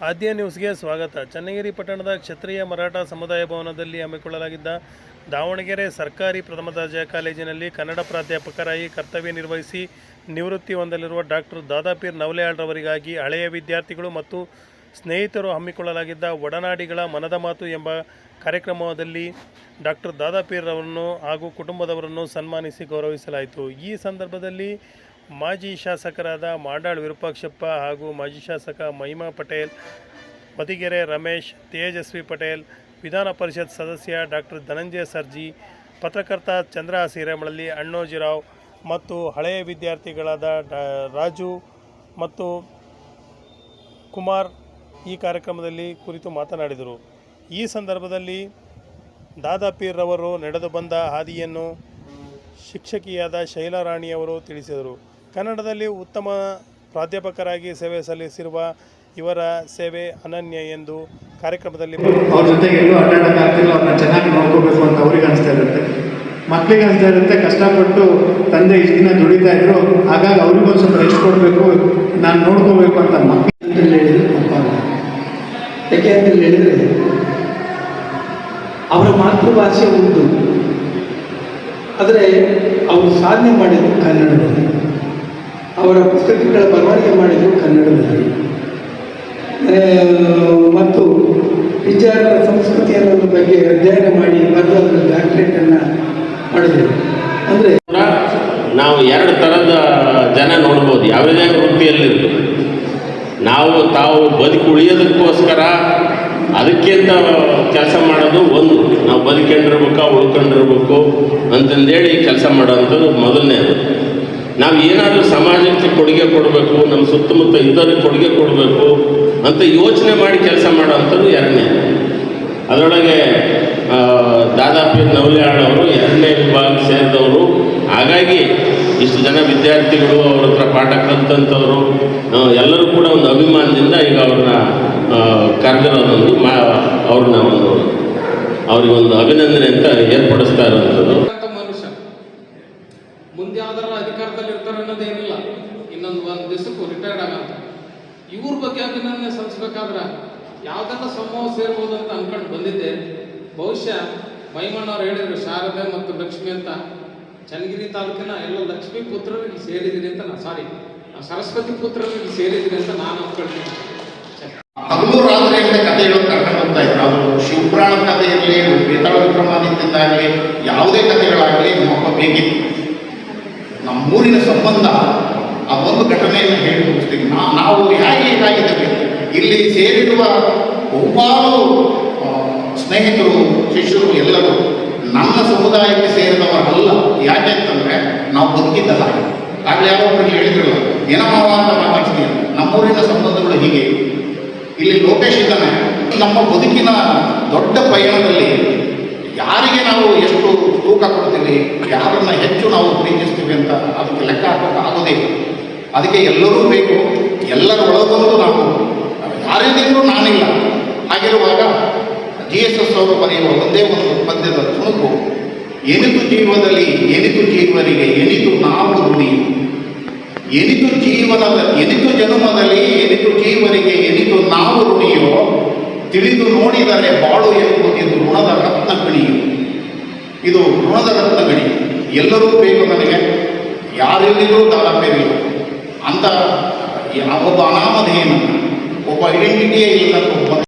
ಆದ್ಯ ನ್ಯೂಸ್ಗೆ ಸ್ವಾಗತ. ಚನ್ನಗಿರಿ ಪಟ್ಟಣದ ಕ್ಷತ್ರಿಯ ಮರಾಠ ಸಮುದಾಯ ಭವನದಲ್ಲಿ ಹಮ್ಮಿಕೊಳ್ಳಲಾಗಿದ್ದ ದಾವಣಗೆರೆ ಸರ್ಕಾರಿ ಪ್ರಥಮ ದರ್ಜೆ ಕಾಲೇಜಿನಲ್ಲಿ ಕನ್ನಡ ಪ್ರಾಧ್ಯಾಪಕರಾಗಿ ಕರ್ತವ್ಯ ನಿರ್ವಹಿಸಿ ನಿವೃತ್ತಿ ಹೊಂದಲಿರುವ ಡಾಕ್ಟರ್ ದಾದಾಪೀರ್ ನವಲೆಯಾಳ್ರವರಿಗಾಗಿ ಹಳೆಯ ವಿದ್ಯಾರ್ಥಿಗಳು ಮತ್ತು ಸ್ನೇಹಿತರು ಹಮ್ಮಿಕೊಳ್ಳಲಾಗಿದ್ದ ಒಡನಾಡಿಗಳ ಮನದ ಮಾತು ಎಂಬ ಕಾರ್ಯಕ್ರಮದಲ್ಲಿ ಡಾಕ್ಟರ್ ದಾದಾಪೀರ್ ಅವರನ್ನು ಹಾಗೂ ಕುಟುಂಬದವರನ್ನು ಸನ್ಮಾನಿಸಿ ಗೌರವಿಸಲಾಯಿತು. ಈ ಸಂದರ್ಭದಲ್ಲಿ ಮಾಜಿ ಶಾಸಕರಾದ ಮಾಡಾಳ್ ವಿರೂಪಾಕ್ಷಪ್ಪ ಹಾಗೂ ಮಾಜಿ ಶಾಸಕ ಮಹಿಮಾ ಪಟೇಲ್, ಮದಿಗೆರೆ ರಮೇಶ್, ತೇಜಸ್ವಿ ಪಟೇಲ್, ವಿಧಾನ ಪರಿಷತ್ ಸದಸ್ಯ ಡಾಕ್ಟರ್ ಧನಂಜಯ ಸರ್ಜಿ, ಪತ್ರಕರ್ತ ಚಂದ್ರ ಹಿರೇಮಳಲ್ಲಿ ಅಣ್ಣೋಜಿರಾವ್ ಮತ್ತು ಹಳೆಯ ವಿದ್ಯಾರ್ಥಿಗಳಾದ ರಾಜು ಮತ್ತು ಕುಮಾರ್ ಈ ಕಾರ್ಯಕ್ರಮದಲ್ಲಿ ಕುರಿತು ಮಾತನಾಡಿದರು. ಈ ಸಂದರ್ಭದಲ್ಲಿ ದಾದಾಪೀರ್ರವರು ನಡೆದು ಬಂದ ಹಾದಿಯನ್ನು ಶಿಕ್ಷಕಿಯಾದ ಶೈಲಾರಾಣಿಯವರು ತಿಳಿಸಿದರು. ಕನ್ನಡದಲ್ಲಿ ಉತ್ತಮ ಪ್ರಾಧ್ಯಾಪಕರಾಗಿ ಸೇವೆ ಸಲ್ಲಿಸಿರುವ ಇವರ ಸೇವೆ ಅನನ್ಯ ಎಂದು ಕಾರ್ಯಕ್ರಮದಲ್ಲಿ ಅವ್ರ ಜೊತೆಗೆ ಎಲ್ಲೂ ಅಡ್ಡಾಡಕ್ಕಾಗ್ತಿಲ್ಲ ಅವ್ರನ್ನ ಚೆನ್ನಾಗಿ ನೋಡ್ಕೋಬೇಕು ಅಂತ ಅವ್ರಿಗೆ ಅನಿಸ್ತಾ ಇರುತ್ತೆ. ಮಕ್ಕಳಿಗೆ ಅನಿಸ್ತಾ ಇರುತ್ತೆ, ಕಷ್ಟಪಟ್ಟು ತಂದೆ ಇಷ್ಟು ದಿನ ದುಡಿತಾ ಇದ್ರು ಹಾಗಾಗಿ ಅವ್ರಿಗೊಂದು ಸ್ವಲ್ಪ ರೆಸ್ಟ್ ಕೊಡಬೇಕು, ನಾನು ನೋಡ್ಕೋಬೇಕು ಅಂತ ಮಕ್ಕಳು ಯಾಕೆ ಅಂತ ಹೇಳಿದ್ರೆ, ಅವರ ಮಾತೃಭಾಷೆ ಉಂಟು ಆದರೆ ಅವರು ಸಾಧನೆ ಮಾಡಿದ್ರು ಕನ್ನಡದಲ್ಲಿ. ಅವರ ಪುಸ್ತಕಗಳ ಬರವಣಿಗೆ ಮಾಡಿದ್ದು ಕನ್ನಡದಲ್ಲಿ. ಮತ್ತು ವಿಚಾರ ಸಂಸ್ಕೃತಿ ಅನ್ನೋದ್ರ ಬಗ್ಗೆ ಅಧ್ಯಯನ ಮಾಡಿ ಮತ್ತು ಅದರ ಡಾಕ್ಟ್ರೇಟನ್ನು ಮಾಡಿದರು. ಅಂದರೆ ನಾವು ಎರಡು ಥರದ ಜನ ನೋಡ್ಬೋದು, ಯಾವುದೇ ವೃತ್ತಿಯಲ್ಲಿರ್ಬೋದು ನಾವು ತಾವು ಬದುಕು ಉಳಿಯೋದಕ್ಕೋಸ್ಕರ ಅದಕ್ಕಿಂತ ಕೆಲಸ ಮಾಡೋದು ಒಂದು. ನಾವು ಬದುಕೊಂಡಿರ್ಬೇಕು, ಉಳ್ಕೊಂಡಿರ್ಬೇಕು ಅಂತಂದೇಳಿ ಕೆಲಸ ಮಾಡೋವಂಥದ್ದು ಮೊದಲನೇದು. ನಾವು ಏನಾದರೂ ಸಮಾಜಕ್ಕೆ ಕೊಡುಗೆ ಕೊಡಬೇಕು, ನಮ್ಮ ಸುತ್ತಮುತ್ತ ಇದ್ದವ್ರಿಗೆ ಕೊಡುಗೆ ಕೊಡಬೇಕು ಅಂತ ಯೋಚನೆ ಮಾಡಿ ಕೆಲಸ ಮಾಡೋವಂಥದ್ದು ಎರಡನೇ. ಅದರೊಳಗೆ ದಾದಾಪಿ ನವಲ್ಯಾಳವರು ಎರಡನೇ ವಿಭಾಗ ಸೇರಿದವರು. ಹಾಗಾಗಿ, ಇಷ್ಟು ಜನ ವಿದ್ಯಾರ್ಥಿಗಳು ಅವ್ರ ಹತ್ರ ಪಾಠ ಕಲಿತಂಥವ್ರು ಎಲ್ಲರೂ ಕೂಡ ಒಂದು ಅಭಿಮಾನದಿಂದ ಈಗ ಅವ್ರನ್ನ ಕರೆದಿರೋದೊಂದು ಮಾ, ಅವ್ರನ್ನ ಒಂದು, ಅವ್ರಿಗೊಂದು ಅಭಿನಂದನೆ ಅಂತ ಏರ್ಪಡಿಸ್ತಾ ಇರೋವಂಥದ್ದು. ಮುಂದೆ ಯಾವ್ದಾರ ಅಧಿಕಾರದಲ್ಲಿ ಇರ್ತಾರೆ ಅನ್ನೋದೇನಿಲ್ಲ ಇನ್ನೊಂದು ಒಂದು ದಿವಸಕ್ಕೂ ರಿಟೈರ್ಡ್ ಆಗಂತ ಇವ್ರ ಬಗ್ಗೆ ಅಭಿನಂದನೆ ಸಲ್ಲಿಸ್ಬೇಕಾದ್ರೆ ಯಾವ್ದೆಲ್ಲ ಸಮೂಹ ಸೇರ್ಬೋದು ಅಂತ ಅನ್ಕೊಂಡು ಬಂದಿದ್ದೆ. ಬಹುಶಃ ಮೈಮಣ್ಣವ್ರು ಹೇಳಿದ್ರು, ಶಾರದೆ ಮತ್ತು ಲಕ್ಷ್ಮಿ ಅಂತ. ಚನ್ನಗಿರಿ ತಾಲೂಕಿನ ಎಲ್ಲ ಲಕ್ಷ್ಮೀ ಪುತ್ರರಿಗೆ ಸೇರಿದ್ದೀನಿ ಅಂತ ನಾ ಸಾರಿ ಸರಸ್ವತಿ ಪುತ್ರರಿಗೆ ಸೇರಿದ್ದೀನಿ ಅಂತ ನಾನು ಅನ್ಕೊಳ್ತೀನಿ. ಹಗಲು ರಾತ್ರಿ ಅಂತ ಕಥೆಗಳು ಕರ್ಕೊಂಡು ಇದ್ರು. ಅದು ಶಿವಪುರಾಣ ಕಥೆ ಇರಲಿ ಬೇತಾಳ ವಿಕ್ರಮಾದಿತ್ಯದ್ದಾಗಲಿ ಯಾವುದೇ ಕಥೆಗಳಾಗಲಿ, ನಮ್ಮ ಬೇಕಿತ್ತು. ನಮ್ಮೂರಿನ ಸಂಬಂಧ ಆ ಒಂದು ಘಟನೆಯನ್ನು ಹೇಳಿ ಮುಗಿಸ್ತೀವಿ ನಾವು ಹೇಗೆ ಹೇಗಾಗಿದ್ದೇವೆ ಇಲ್ಲಿ ಸೇರಿರುವ ಬಹುಪಾಲು ಸ್ನೇಹಿತರು, ಶಿಷ್ಯರು ಎಲ್ಲರೂ ನನ್ನ ಸಮುದಾಯಕ್ಕೆ ಸೇರಿದವರಲ್ಲ. ಯಾಕೆ ಅಂತಂದರೆ ನಾವು ಬದುಕಿದ್ದಲ್ಲ ಆಗಲೇ ಯಾರೋ ಹೇಳಿದರು ಹೇಳಿದ್ರಲ್ಲ ಏನಮ್ಮವ ಅಂತ ಮಾತಾಡ್ತೀನಿ ನಮ್ಮೂರಿನ ಸಂಬಂಧಗಳು ಹೀಗೆ. ಇಲ್ಲಿ ಲೋಕೇಶ್ ಇದ್ದಾನೆ. ನಮ್ಮ ಬದುಕಿನ ದೊಡ್ಡ ಪಯಣದಲ್ಲಿ ಯಾರಿಗೆ ನಾವು ಎಷ್ಟು ತೂಕ ಕೊಡ್ತೀವಿ, ಯಾರನ್ನು ಹೆಚ್ಚು ನಾವು ಪ್ರೀತಿಸ್ತೀವಿ ಅಂತ ಅದಕ್ಕೆ ಲೆಕ್ಕ ಹಾಕೋಕೆ ಆಗೋದೇ ಅದಕ್ಕೆ ಎಲ್ಲರೂ ಬೇಕು, ಎಲ್ಲರ ಒಳಗೊಂದು ನಾವು ಯಾರಿದ್ದರೂ ನಾನಿಲ್ಲ. ಹಾಗಿರುವಾಗ ಜಿ ಎಸ್ ಎಸ್ ಅವರು ಬರೆಯುವ ಒಂದೇ ಒಂದು ಪದ್ಯದ ತುಣುಕು ಏನಿತು ಜೀವದಲ್ಲಿ ಏನಿತು ಜೀವರಿಗೆ ಏನಿತು ನಾವು ನುಡಿ. ಎನಿತು ಜೀವನದ, ಎನಿತು ಜನ್ಮದಲ್ಲಿ ಎನಿತು ಜೀವರಿಗೆ ಎನಿತು ನಾವು ಋಣಿಯೋ ತಿಳಿದು ನೋಡಿದರೆ ಬಾಳು ಎಂಬುದು ಋಣದ ರತ್ನ ಗಣಿ ಇದು ಋಣದ ರತ್ನ ಗಣಿ ಎಲ್ಲರೂ ಬೇಕು ನನಗೆ. ಯಾರೆಲ್ಲಿರೂ ದಾನ ಬೇರಿಲ್ಲ ಅಂತ ಒಬ್ಬ ಅನಾಮಧೇಯನ ಒಬ್ಬ ಐಡೆಂಟಿಟಿಯೇ ಇಲ್ಲ ಒಬ್ಬ